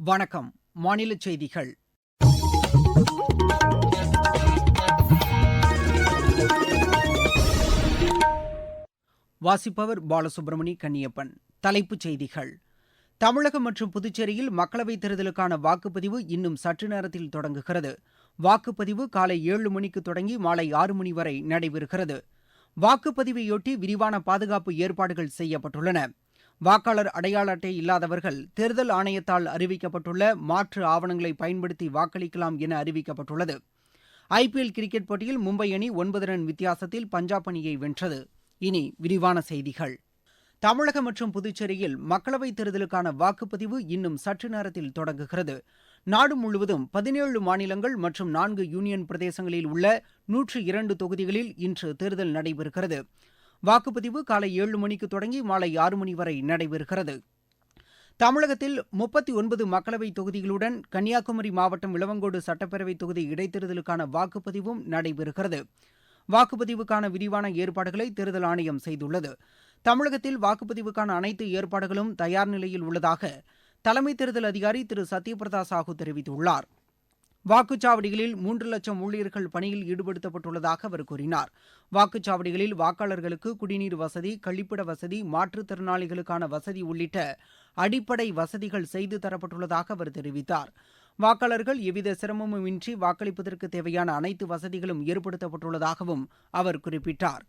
வணக்கம். மாநில செய்திகள். வாசிப்பவர் பாலசுப்ரமணி கன்னியப்பன். தலைப்புச் செய்திகள். தமிழகம் மற்றும் புதுச்சேரியில் மக்களவைத் தேர்தலுக்கான வாக்குப்பதிவு இன்னும் சற்று நேரத்தில் தொடங்குகிறது. வாக்குப்பதிவு காலை ஏழு மணிக்கு தொடங்கி மாலை ஆறு மணி வரை நடைபெறுகிறது. வாக்குப்பதிவையொட்டி விரிவான பாதுகாப்பு ஏற்பாடுகள் செய்யப்பட்டுள்ளன. வாக்காளர் அடையாள அட்டை இல்லாதவர்கள் தேர்தல் ஆணையத்தால் அறிவிக்கப்பட்டுள்ள மாற்று ஆவணங்களை பயன்படுத்தி வாக்களிக்கலாம் என அறிவிக்கப்பட்டுள்ளது. ஐபிஎல் கிரிக்கெட் போட்டியில் மும்பை அணி ஒன்பது ரன் வித்தியாசத்தில் பஞ்சாப் அணியை வென்றது. இனி விரிவான செய்திகள். தமிழகம் மற்றும் புதுச்சேரியில் மக்களவைத் தேர்தலுக்கான வாக்குப்பதிவு இன்னும் சற்று நேரத்தில் தொடங்குகிறது. நாடு முழுவதும் பதினேழு மாநிலங்கள் மற்றும் நான்கு யூனியன் பிரதேசங்களில் உள்ள நூற்று இரண்டு தொகுதிகளில் இன்று தேர்தல் நடைபெறுகிறது. வாக்குப்பதிவு காலை ஏழு மணிக்கு தொடங்கி மாலை ஆறு மணி வரை நடைபெறுகிறது. தமிழகத்தில் முப்பத்தி ஒன்பது மக்களவைத் தொகுதிகளுடன் கன்னியாகுமரி மாவட்டம் இளவங்கோடு சட்டப்பேரவைத் தொகுதி இடைத்தேர்தலுக்கான வாக்குப்பதிவும் நடைபெறுகிறது. வாக்குப்பதிவுக்கான விரிவான ஏற்பாடுகளை தேர்தல் ஆணையம் செய்துள்ளது. தமிழகத்தில் வாக்குப்பதிவுக்கான அனைத்து ஏற்பாடுகளும் தயார் நிலையில் உள்ளதாக தலைமை தேர்தல் அதிகாரி திரு. சத்யபிரதா சாஹூ தெரிவித்துள்ளார். வாக்குச்சாவடிகளில் மூன்று லட்சம் ஊழியர்கள் பணியில் ஈடுபடுத்தப்பட்டுள்ளதாக அவர் கூறினார். வாக்குச்சாவடிகளில் வாக்காளர்களுக்கு குடிநீர் வசதி கழிப்பிட வசதி மாற்றுத்திறனாளிகளுக்கான வசதி உள்ளிட்ட அடிப்படை வசதிகள் செய்து தரப்பட்டுள்ளதாக அவர் தெரிவித்தார். வாக்காளர்கள் எவ்வித சிரமமுமின்றி வாக்களிப்பதற்கு தேவையான அனைத்து வசதிகளும் ஏற்படுத்தப்பட்டுள்ளதாகவும் அவர் குறிப்பிட்டார்.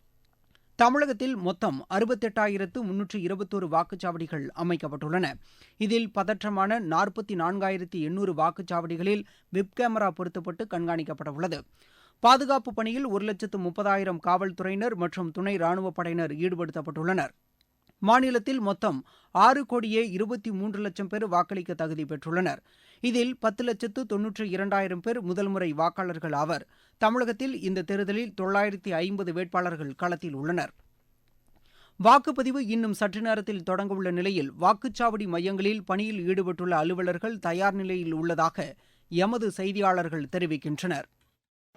தமிழகத்தில் மொத்தம் அறுபத்தெட்டாயிரத்து முன்னூற்று இருபத்தோரு வாக்குச்சாவடிகள் அமைக்கப்பட்டுள்ளன. இதில் பதற்றமான நாற்பத்தி நான்காயிரத்து எண்ணூறு வாக்குச்சாவடிகளில் வெப் கேமரா பொருத்தப்பட்டு கண்காணிக்கப்படவுள்ளது. பாதுகாப்பு பணியில் ஒரு லட்சத்து முப்பதாயிரம் காவல்துறையினர் மற்றும் துணை ராணுவப் படையினர் ஈடுபடுத்தப்பட்டுள்ளனர். மாநிலத்தில் மொத்தம் ஆறு கோடியே இருபத்தி மூன்று லட்சம் பேர் வாக்களிக்க தகுதி பெற்றுள்ளனர். இதில் பத்து லட்சத்து தொன்னூற்று இரண்டாயிரம் பேர் முதல் முறை வாக்காளர்கள் ஆவர். தமிழகத்தில் இந்த தேர்தலில் தொள்ளாயிரத்தி ஐம்பது வேட்பாளர்கள் களத்தில் உள்ளனர். வாக்குப்பதிவு இன்னும் சற்று நேரத்தில் தொடங்கவுள்ள நிலையில் வாக்குச்சாவடி மையங்களில் பணியில் ஈடுபட்டுள்ள அலுவலர்கள் தயார் நிலையில் உள்ளதாக எமது செய்தியாளர்கள் தெரிவிக்கின்றனர்.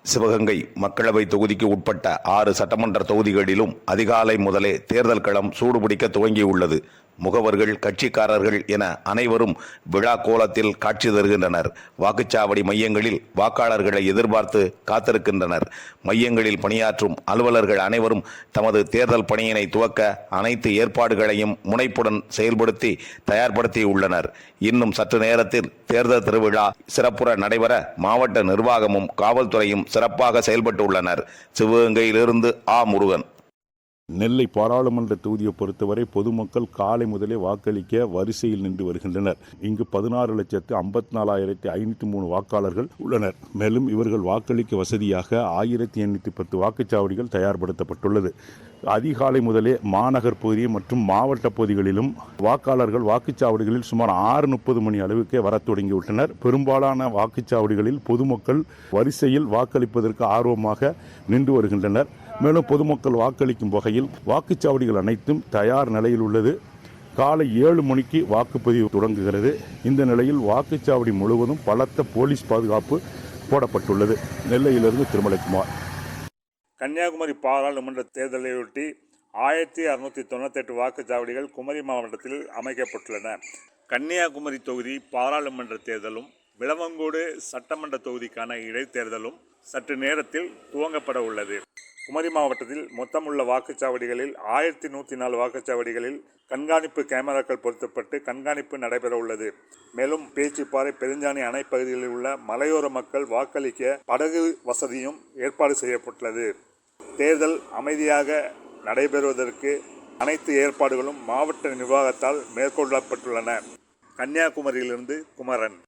சிவகங்கை மக்களவை தொகுதிக்கு உட்பட்ட ஆறு சட்டமன்ற தொகுதிகளிலும் அதிகாலை முதலே தேர்தல் களம் சூடுபிடிக்க துவங்கியுள்ளது. முகவர்கள் கட்சிக்காரர்கள் என அனைவரும் விழா கோலத்தில் காட்சி தருகின்றனர். வாக்குச்சாவடி மையங்களில் வாக்காளர்களை எதிர்பார்த்து காத்திருக்கின்றனர். மையங்களில் பணியாற்றும் அலுவலர்கள் அனைவரும் தமது தேர்தல் பணியினை துவக்க அனைத்து ஏற்பாடுகளையும் முனைப்புடன் செயல்படுத்தி தயார்படுத்தியுள்ளனர். இன்னும் சற்று நேரத்தில் தேர்தல் திருவிழா சிறப்புற நடைபெற மாவட்ட நிர்வாகமும் காவல்துறையும் சிறப்பாக செயல்பட்டுள்ளனர். சிவகங்கையிலிருந்து ஆ முருகன். நெல்லை பாராளுமன்ற தொகுதியை பொறுத்தவரை பொதுமக்கள் காலை முதலே வாக்களிக்க வரிசையில் நின்று வருகின்றனர். இங்கு பதினாறு லட்சத்து ஐம்பத்தி நாலாயிரத்தி ஐநூற்றி மூணு வாக்காளர்கள் உள்ளனர். மேலும் இவர்கள் வாக்களிக்க வசதியாக ஆயிரத்தி எண்ணூற்றி பத்து வாக்குச்சாவடிகள் தயார்படுத்தப்பட்டுள்ளது. அதிகாலை முதலே மாநகர் பகுதி மற்றும் மாவட்ட பகுதிகளிலும் வாக்காளர்கள் வாக்குச்சாவடிகளில் சுமார் ஆறு முப்பது மணி அளவுக்கே வரத் தொடங்கிவிட்டனர். பெரும்பாலான வாக்குச்சாவடிகளில் பொதுமக்கள் வரிசையில் வாக்களிப்பதற்கு ஆர்வமாக நின்று வருகின்றனர். மேலும் பொதுமக்கள் வாக்களிக்கும் வகையில் வாக்குச்சாவடிகள் அனைத்தும் தயார் நிலையில் உள்ளது. காலை ஏழு மணிக்கு வாக்குப்பதிவு தொடங்குகிறது. இந்த நிலையில் வாக்குச்சாவடி முழுவதும் பலத்த போலீஸ் பாதுகாப்பு போடப்பட்டுள்ளது. நெல்லையிலிருந்து திருமலைக்குமார். கன்னியாகுமரி பாராளுமன்ற தேர்தலையொட்டி ஆயிரத்தி அறுநூற்றி தொண்ணூத்தெட்டு வாக்குச்சாவடிகள் குமரி மாவட்டத்தில் அமைக்கப்பட்டுள்ளன. கன்னியாகுமரி தொகுதி பாராளுமன்ற தேர்தலும் விளவங்கோடு சட்டமன்ற தொகுதிக்கான இடைத்தேர்தலும் சற்று நேரத்தில் துவங்கப்பட உள்ளது. குமரி மாவட்டத்தில் மொத்தமுள்ள வாக்குச்சாவடிகளில் ஆயிரத்தி நூற்றி நாலு வாக்குச்சாவடிகளில் கண்காணிப்பு கேமராக்கள் பொருத்தப்பட்டு கண்காணிப்பு நடைபெற உள்ளது மேலும் பேச்சிப்பாறை பெருஞ்சாணி அணை பகுதிகளில் உள்ள மலையோர மக்கள் வாக்களிக்க படகு வசதியும் ஏற்பாடு செய்யப்பட்டுள்ளது. தேர்தல் அமைதியாக நடைபெறுவதற்கு அனைத்து ஏற்பாடுகளும் மாவட்ட நிர்வாகத்தால் மேற்கொள்ளப்பட்டுள்ளன. கன்னியாகுமரியிலிருந்து குமரன்.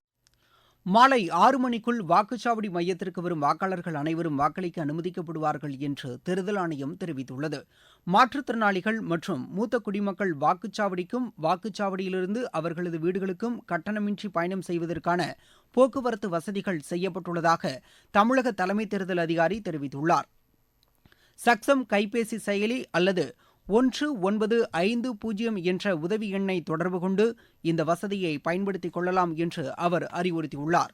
மாலை ஆறு மணிக்குள் வாக்குச்சாவடி மையத்திற்கு வரும் வாக்காளர்கள் அனைவரும் வாக்களிக்க அனுமதிக்கப்படுவார்கள் என்று தேர்தல் ஆணையம் தெரிவித்துள்ளது. மாற்றுத்திறனாளிகள் மற்றும் மூத்த குடிமக்கள் வாக்குச்சாவடிக்கும் வாக்குச்சாவடியிலிருந்து அவர்களது வீடுகளுக்கும் கட்டணமின்றி பயணம் செய்வதற்கான போக்குவரத்து வசதிகள் செய்யப்பட்டுள்ளதாக தமிழக தலைமை தேர்தல் அதிகாரி தெரிவித்துள்ளார். சக்சம் கைபேசி செயலி அல்லது ஒன்று ஒன்பது ஐந்து பூஜ்ஜியம் என்ற உதவி எண்ணை தொடர்பு கொண்டு இந்த வசதியை பயன்படுத்திக் கொள்ளலாம் என்று அவர் அறிவுறுத்தியுள்ளார்.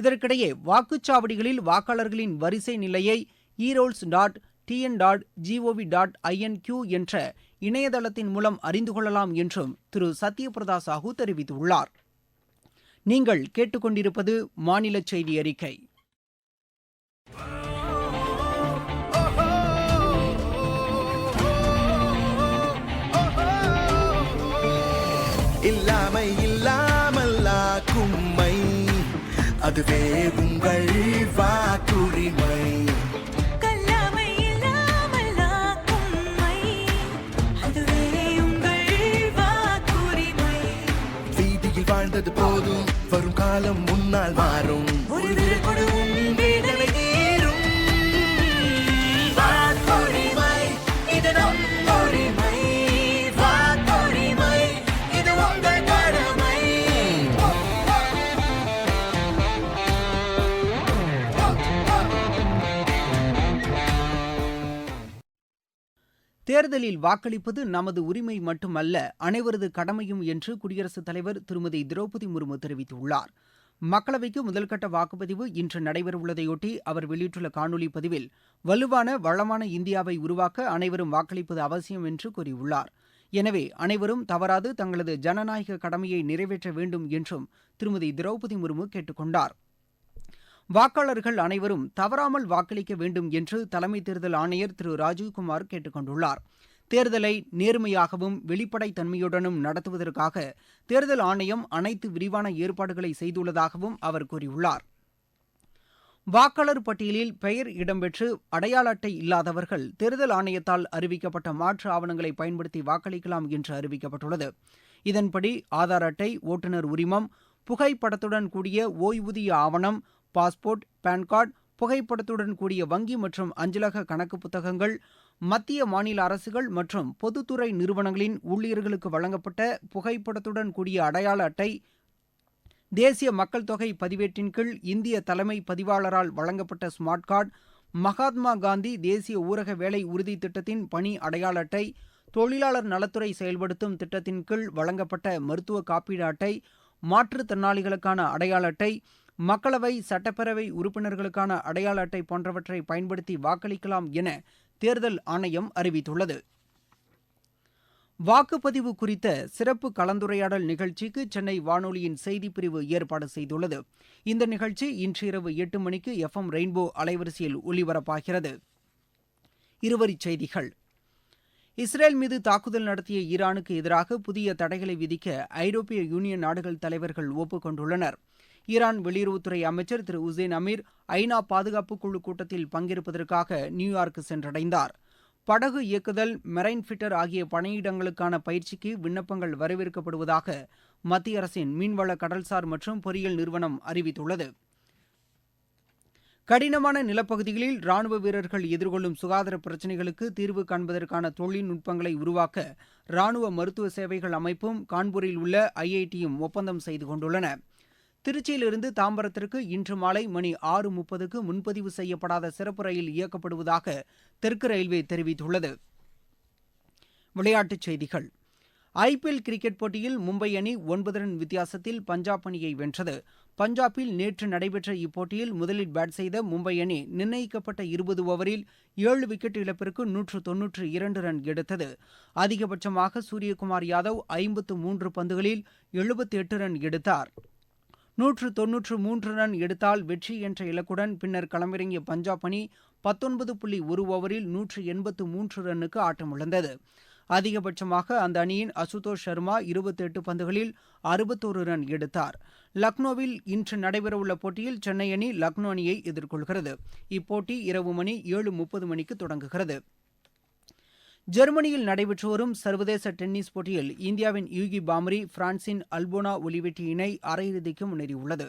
இதற்கிடையே வாக்குச்சாவடிகளில் வாக்காளர்களின் வரிசை நிலையை erolls dot TN dot GOV dot INQ என்ற இணையதளத்தின் மூலம் அறிந்து கொள்ளலாம் என்றும் திரு. சத்யபிரதா சாஹூ தெரிவித்துள்ளார். நீங்கள் கேட்டுக்கொண்டிருப்பது மாநில செய்தி அறிக்கை. இல்லாமை இல்லாமல் கும்மை அதுவே உங்கள் வாக்குரிமை. வாழ்ந்தது போதும் வரும் காலம் முன்னால் மாறும். ஒரு விரல் கொடு உன் தேர்தலில் வாக்களிப்பது நமது உரிமை மட்டுமல்ல அனைவரது கடமையும் என்று குடியரசுத் தலைவர் திருமதி திரௌபதி முர்மு தெரிவித்துள்ளார். மக்களவைக்கு முதல்கட்ட வாக்குப்பதிவு இன்று நடைபெறவுள்ளதையொட்டி அவர் வெளியிட்டுள்ள காணொலி பதிவில் வலுவான வளமான இந்தியாவை உருவாக்க அனைவரும் வாக்களிப்பது அவசியம் என்று கூறியுள்ளார். எனவே அனைவரும் தவறாது தங்களது ஜனநாயக கடமையை நிறைவேற்ற வேண்டும் என்றும் திருமதி திரௌபதி முர்மு கேட்டுக்கொண்டார். வாக்காளர்கள் அனைவரும் தவறாமல் வாக்களிக்க வேண்டும் என்று தலைமை தேர்தல் ஆணையர் திரு. ராஜீவ்குமார் கேட்டுக் கொண்டுள்ளார். தேர்தலை நேர்மையாகவும் வெளிப்படைத்தன்மையுடனும் நடத்துவதற்காக தேர்தல் ஆணையம் அனைத்து விரிவான ஏற்பாடுகளை செய்துள்ளதாகவும் அவர் கூறியுள்ளார். வாக்காளர் பட்டியலில் பெயர் இடம்பெற்று அடையாள அட்டை இல்லாதவர்கள் தேர்தல் ஆணையத்தால் அறிவிக்கப்பட்ட மாற்று ஆவணங்களை பயன்படுத்தி வாக்களிக்கலாம் என்று அறிவிக்கப்பட்டுள்ளது. இதன்படி ஆதார் அட்டை ஓட்டுநர் உரிமம் புகைப்படத்துடன் கூடிய ஓய்வூதிய ஆவணம் பாஸ்போர்ட் பான் கார்டு புகைப்படத்துடன் கூடிய வங்கி மற்றும் அஞ்சலக கணக்கு புத்தகங்கள் மத்திய மாநில அரசுகள் மற்றும் பொதுத்துறை நிறுவனங்களின் ஊழியர்களுக்கு வழங்கப்பட்ட புகைப்படத்துடன் கூடிய அடையாள அட்டை தேசிய மக்கள் தொகை பதிவேட்டின் கீழ் இந்திய தலைமை பதிவாளரால் வழங்கப்பட்ட ஸ்மார்ட் கார்டு மகாத்மா காந்தி தேசிய ஊரக வேலை உறுதி திட்டத்தின் பணி அடையாள அட்டை தொழிலாளர் நலத்துறை செயல்படுத்தும் திட்டத்தின் கீழ் வழங்கப்பட்ட மருத்துவ காப்பீடு அட்டை மாற்றுத்திறனாளிகளுக்கான அடையாள அட்டை மக்களவை சட்டப்பேரவை உறுப்பினர்களுக்கான அடையாள அட்டை போன்றவற்றை பயன்படுத்தி வாக்களிக்கலாம் என தேர்தல் ஆணையம் அறிவித்துள்ளது. வாக்குப்பதிவு குறித்த சிறப்பு கலந்துரையாடல் நிகழ்ச்சிக்கு சென்னை வானொலியின் செய்திப்பிரிவு ஏற்பாடு செய்துள்ளது. இந்த நிகழ்ச்சி இன்று இரவு எட்டு மணிக்கு எஃப் எம் ரெயின்போ அலைவரிசையில் ஒலிபரப்பாகிறது. இருவரிச் செய்திகள். இஸ்ரேல் மீது தாக்குதல் நடத்திய ஈரானுக்கு எதிராக புதிய தடைகளை விதிக்க ஐரோப்பிய யூனியன் நாடுகள் தலைவர்கள் ஒப்புக்கொண்டுள்ளனர். ஈரான் வெளியுறவுத்துறை அமைச்சர் திரு உசேன் அமீர் ஐநா பாதுகாப்பு குழு கூட்டத்தில் பங்கேற்பதற்காக நியூயார்க் சென்றடைந்தார். படகு இயக்குதல் மெரைன் ஃபிட்டர் ஆகிய பணியிடங்களுக்கான பயிற்சிக்கு விண்ணப்பங்கள் வரவேற்கப்படுவதாக மத்திய அரசின் மீன்வள கடல்சார் மற்றும் பொறியியல் நிறுவனம் அறிவித்துள்ளது. கடினமான நிலப்பகுதிகளில் ராணுவ வீரர்கள் எதிர்கொள்ளும் சுகாதார பிரச்சினைகளுக்கு தீர்வு காண்பதற்கான தொழில்நுட்பங்களை உருவாக்க ராணுவ மருத்துவ சேவைகள் அமைப்பும் கான்பூரில் உள்ள ஐஐடியும் ஒப்பந்தம் செய்து கொண்டுள்ளன. திருச்சியிலிருந்து தாம்பரத்திற்கு இன்று மாலை மணி ஆறு முப்பதுக்கு முன்பதிவு செய்யப்படாத சிறப்பு ரயில் இயக்கப்படுவதாக தெற்கு ரயில்வே தெரிவித்துள்ளது. விளையாட்டுச் செய்திகள். ஐபிஎல் கிரிக்கெட் போட்டியில் மும்பை அணி ஒன்பது ரன் வித்தியாசத்தில் பஞ்சாப் அணியை வென்றது. பஞ்சாபில் நேற்று நடைபெற்ற இப்போட்டியில் முதலில் பேட் செய்த மும்பை அணி நிர்ணயிக்கப்பட்ட இருபது ஓவரில் ஏழு விக்கெட் இழப்பிற்கு நூற்று தொன்னூற்று இரண்டு ரன் எடுத்தது. அதிகபட்சமாக சூரியகுமார் யாதவ் ஐம்பத்து மூன்று பந்துகளில் எழுபத்தி எட்டு ரன் எடுத்தார். நூற்று தொன்னூற்று மூன்று ரன் எடுத்தால் வெற்றி என்ற இலக்குடன் பின்னர் களமிறங்கிய பஞ்சாப் அணி பத்தொன்பது புள்ளி ஒரு ஓவரில் நூற்று எண்பத்து மூன்று ரன்னுக்கு ஆட்டமிழந்தது. அதிகபட்சமாக அந்த அணியின் அசுதோஷ் சர்மா இருபத்தி எட்டு பந்துகளில் அறுபத்தோரு ரன் எடுத்தார். லக்னோவில் இன்று நடைபெறவுள்ள போட்டியில் சென்னை அணி லக்னோ அணியை எதிர்கொள்கிறது. இப்போட்டி இரவு மணி ஏழு முப்பது மணிக்கு தொடங்குகிறது. ஜெர்மனியில் நடைபெற்று வரும் சர்வதேச டென்னிஸ் போட்டியில் இந்தியாவின் யூகி பாமரி பிரான்சின் அல்போனா ஒலிவெட்டி இணை அரையிறுதிக்கு முன்னேறியுள்ளது.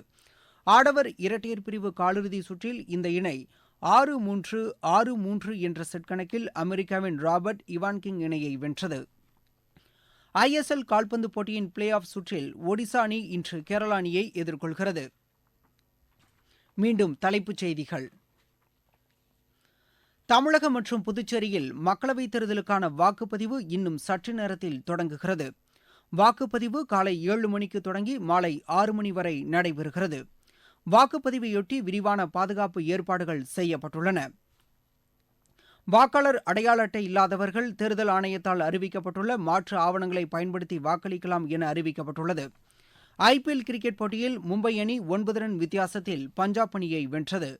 ஆடவர் இரட்டையர் பிரிவு காலிறுதி சுற்றில் இந்த இணை ஆறு மூன்று ஆறு மூன்று என்ற செட் கணக்கில் அமெரிக்காவின் ராபர்ட் இவான்கிங் இணையை வென்றது. ஐஎஸ்எல் கால்பந்து போட்டியின் பிளே ஆஃப் சுற்றில் ஒடிசா அணி இன்று கேரளா அணியை எதிர்கொள்கிறது. மீண்டும் தலைப்புச் செய்திகள். தமிழகம் மற்றும் புதுச்சேரியில் மக்களவைத் தேர்தலுக்கான வாக்குப்பதிவு இன்னும் சற்று நேரத்தில் தொடங்குகிறது. வாக்குப்பதிவு காலை ஏழு மணிக்கு தொடங்கி மாலை ஆறு மணி வரை நடைபெறுகிறது. வாக்குப்பதிவையொட்டி விரிவான பாதுகாப்பு ஏற்பாடுகள் செய்யப்பட்டுள்ளன. வாக்காளர் அடையாள அட்டை இல்லாதவர்கள் தேர்தல் ஆணையத்தால் அறிவிக்கப்பட்டுள்ள மாற்று ஆவணங்களை பயன்படுத்தி வாக்களிக்கலாம் என அறிவிக்கப்பட்டுள்ளது. ஐபிஎல் கிரிக்கெட் போட்டியில் மும்பை அணி ஒன்பது ரன் வித்தியாசத்தில் பஞ்சாப் அணியை வென்றது.